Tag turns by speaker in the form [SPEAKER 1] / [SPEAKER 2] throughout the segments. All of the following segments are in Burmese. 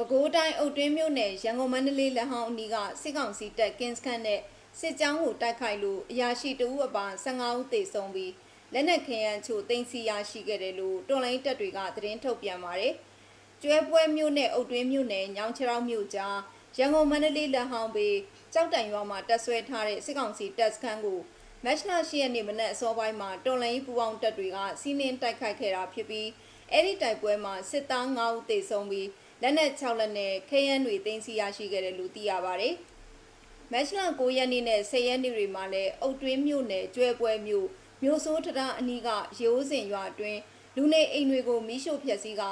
[SPEAKER 1] ပဲခူးတိုင်းအုတ်တွင်းမြို့နယ်ရန်ကုန်မန္တလေးလက်ဟောင်းအနီးကစစ်ကောင်စီတပ်ကင်းစခန်းနဲ့စစ်ကြောင်းကိုတိုက်ခိုက်လို့အရာရှိတဦးအပါ15ဦးသေဆုံးပြီးလက်နက်ခဲယမ်းချို့တင်စီရရှိခဲ့တယ်လို့တော်လိုင်းတပ်တွေကသတင်းထုတ်ပြန်ပါတယ်။ကျွဲပွဲမြို့နယ်အုတ်တွင်းမြို့နယ်ညောင်ချောင်းမြို့ကြားရန်ကုန်မန္တလေးလက်ဟောင်းဘေးကြောက်တိုင်ရွာမှာတပ်ဆွဲထားတဲ့စစ်ကောင်စီတပ်စခန်းကိုမတ်လ10ရက်နေ့မနက်အစောပိုင်းမှာတော်လိုင်းပူပေါင်းတပ်တွေကစီးနင်းတိုက်ခိုက်ခဲ့တာဖြစ်ပြီးအဲ့ဒီတိုက်ပွဲမှာစစ်သား9ဦးသေဆုံးပြီး လက်နက်6လက်နဲ့ခဲယမ်းတွေတင်စီရရှိခဲ့တယ်လို့သိရပါတယ်။မတ်လ9ရက်နေ့နဲ့10ရက်နေ့တွေမှာလည်းအုတ်တွင်းမြို့နယ်ကျွဲပွဲမြို့မြို့ဆိုးထထအနီးကရိုးစင်ရွာအတွင်းလူနေအိမ်တွေကိုမိရှို့ဖျက်ဆီးက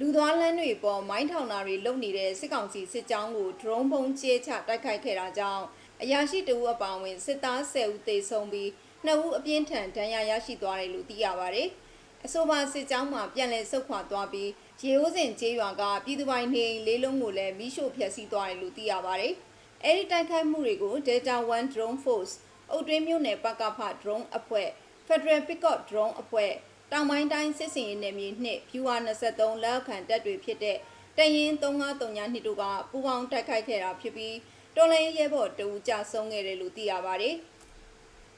[SPEAKER 1] လူသွားလမ်းတွေပေါ်မိုင်းထောင်တာတွေလုပ်နေတဲ့စစ်ကောင်စီစစ်ကြောင်းကိုဒရုန်းပုံကျဲချတိုက်ခိုက်ခဲ့တာကြောင့်အရာရှိတဦးအပါအဝင်စစ်သား10ဦးသေဆုံးပြီး2ဦးအပြင်းထန်ဒဏ်ရာရရှိသွားတယ်လို့သိရပါတယ်။ အဆိုပါစစ်ကြောင်းမှာပြန်လည်ဆုတ်ခွာသွားပြီးရေအိုးစင်ကျေးရွာကပြည်သူပိုင်နေအိမ်လေးလုံးကိုလည်းမိရှို့ဖျက်ဆီးသွားတယ်လို့သိရပါတယ်။အဲဒီတိုက်ခိုက်မှုတွေကို Delta 1 Drone Force အုတ်တွင်းမြို့နယ်ပကဖ drone အဖွဲ့ Federal Pickup drone အဖွဲ့တောင်ပိုင်းတိုင်းစစ်စင်ရေးနယ်မြေ2 Viewer 23လက်အောက်ခံတပ်တွေဖြစ်တဲ့တရင်3539နှစ်တို့ကပူးပေါင်းတိုက်ခိုက်ခဲ့တာဖြစ်ပြီးတော်လိုင်းရဲဘော်တဦးကြဆုံးခဲ့တယ်လို့သိရပါတယ်။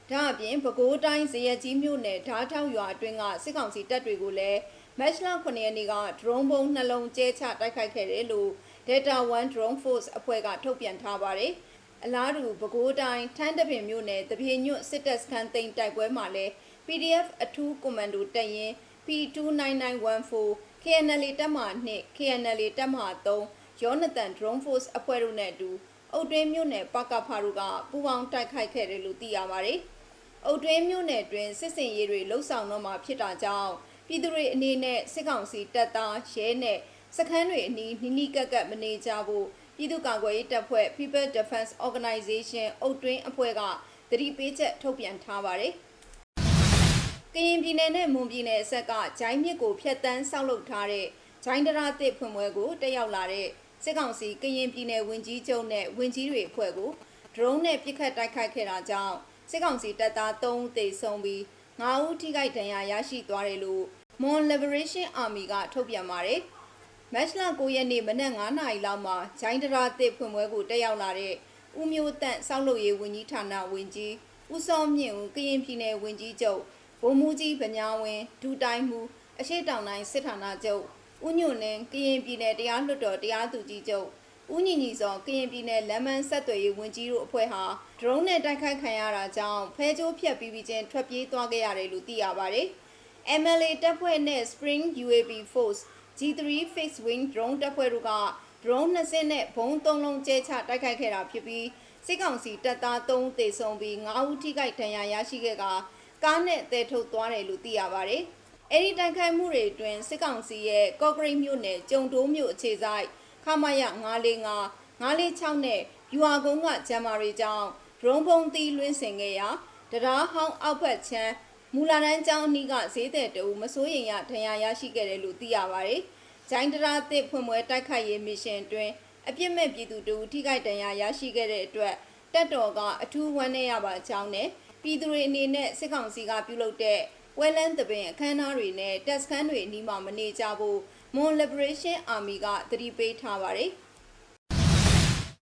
[SPEAKER 1] ဒါအပြင်ပဲခူးတိုင်းဇရက်ကြီးမြို့နယ်ဓားထောက်ရွာအတွင်းကစစ်ကောင်စီတပ်တွေကိုလည်းမတ်လ9ရက်နေ့က drone ဘုံနှလုံးကျဲချတိုက်ခိုက်ခဲ့တယ်လို့ Delta 1 Drone Force အဖွဲ့ကထုတ်ပြန်ထားပါတယ်။အလားတူပဲခူးတိုင်းထန်းတပင်မြို့နယ်တပြေညွတ်စစ်တပ်စခန်းသိမ်းတိုက်ပွဲမှာလည်း PDF အထူးကွန်မန်ဒိုတပ်ရင်း P29914 KNL တပ်မ2 KNL တပ်မ3ရောနသန် Drone Force အဖွဲ့တို့နဲ့အတူ အုတ်တွင်းမြို့နယ်ပကဖာတို့ကပူးပေါင်းတိုက်ခိုက်ခဲ့တယ်လို့သိရပါတယ်။အုတ်တွင်းမြို့နယ်တွင်စစ်စင်ရေးတွေလှုပ်ဆောင်တော့မှာဖြစ်တာကြောင့်ပြည်သူတွေအနေနဲ့စစ်ကောင်စီတပ်သားရဲနဲ့စခန်းတွေအနီးနီးနီးကပ်ကပ်မနေကြဖို့ပြည်သူ့ကာကွယ်ရေးတပ်ဖွဲ့ People Defense Organization အုတ်တွင်းအဖွဲ့ကသတိပေးချက်ထုတ်ပြန်ထားပါတယ်။ကရင်ပြည်နယ်နဲ့မွန်ပြည်နယ်အဆက်ကဂျိုင်းမြစ်ကိုဖျက်တမ်းဆောက်လုပ်ထားတဲ့ဂျိုင်းတရာတစ်ဖွင့်ပွဲကိုတက်ရောက်လာတဲ့ စစ်ကောင်စီကရင်ပြည်နယ်ဝင်ကြီးချုပ်နဲ့ဝင်ကြီးတွေအဖွဲ့ကိုဒရုန်းနဲ့ပစ်ခတ်တိုက်ခိုက်ခဲ့တာကြောင့်စစ်ကောင်စီတပ်သား3ဦးသေဆုံးပြီး9ဦးထိခိုက်ဒဏ်ရာရရှိသွားတယ်လို့ Mon Liberation Army ကထုတ်ပြန်ပါတယ်။မတ်လ9ရက်နေ့မနက်9:00နာရီလောက်မှာဂျိုင်းတရာတစ်ဖွင့်ပွဲကိုတက်ရောက်လာတဲ့ဦးမျိုးတန့်စောက်လုပ်ရေးဝန်ကြီးဌာနဝန်ကြီးဦးစောမြင့်ဦးကရင်ပြည်နယ်ဝန်ကြီးချုပ်ဗိုလ်မှူးကြီးဗညာဝင်းဒူတိုင်းမှုအရှိတောင်တိုင်းစစ်ဌာနချုပ် ဦးညွန့်လင်းကရင်ပြည်နယ်တရားလွှတ်တော်တရားသူကြီးချုပ်ဦးညီညီစောကရင်ပြည်နယ်လမ်းမန်းဆက်သွယ်ရေးဝန်ကြီးတို့အဖွဲ့ဟာဒရုန်းနဲ့တိုက်ခိုက်ခံရတာကြောင့်ဖဲကြိုးဖြတ်ပြီးပြီးချင်းထွက်ပြေးသွားခဲ့ရတယ်လို့သိရပါတယ်။ MLA တပ်ဖွဲ့နဲ့ Spring UAV Force G3 Fixed Wing Drone တပ်ဖွဲ့တို့က drone 2စင်းနဲ့ဘုံ3လုံးကျဲချတိုက်ခိုက်ခဲ့တာဖြစ်ပြီးစစ်ကောင်စီတပ်သား3ဦးသေဆုံးပြီး9ဦးထိခိုက်ဒဏ်ရာရရှိခဲ့ကကားနဲ့တဲထုတ်သွားတယ်လို့သိရပါတယ်။ အဲဒီတိုက်ခိုက်မှုတွေအတွင်းစစ်ကောင်စီရဲ့ကော့ဂရိတ်မြို့နယ်ကျုံတိုးမြို့အခြေဆိုင်ခမရ945 946နဲ့ယူဟာကုန်းကဂျမ်မာရီကြောင့်ဒရုန်းပုံသီးလွင်းစင်ခဲ့ရာတရားဟောင်းအောက်ဘက်ချမ်းမူလာတန်းကျောင်းအနီးကဈေးတဲ့တူမစိုးရင်ရဒဏ်ရာရရှိခဲ့တယ်လို့သိရပါတယ်။ဂျိုင်းတရာတစ်ဖွင့်ပွဲတိုက်ခိုက်ရေးမစ်ရှင်အတွင်းအပြစ်မဲ့ပြည်သူတို့ထိခိုက်ဒဏ်ရာရရှိခဲ့တဲ့အတွက်တက်တော်ကအထူးဝမ်းနည်းရပါကြောင်းနဲ့ပြည်သူတွေအနေနဲ့စစ်ကောင်စီကပြုလုပ်တဲ့ ဝဲလန်းတပင်အခမ်းအနားတွေနဲ့တက်စခန်းတွေအနီးမှာမနေကြဖို့ Mon Liberation Army ကသတိပေးထားပါတယ်။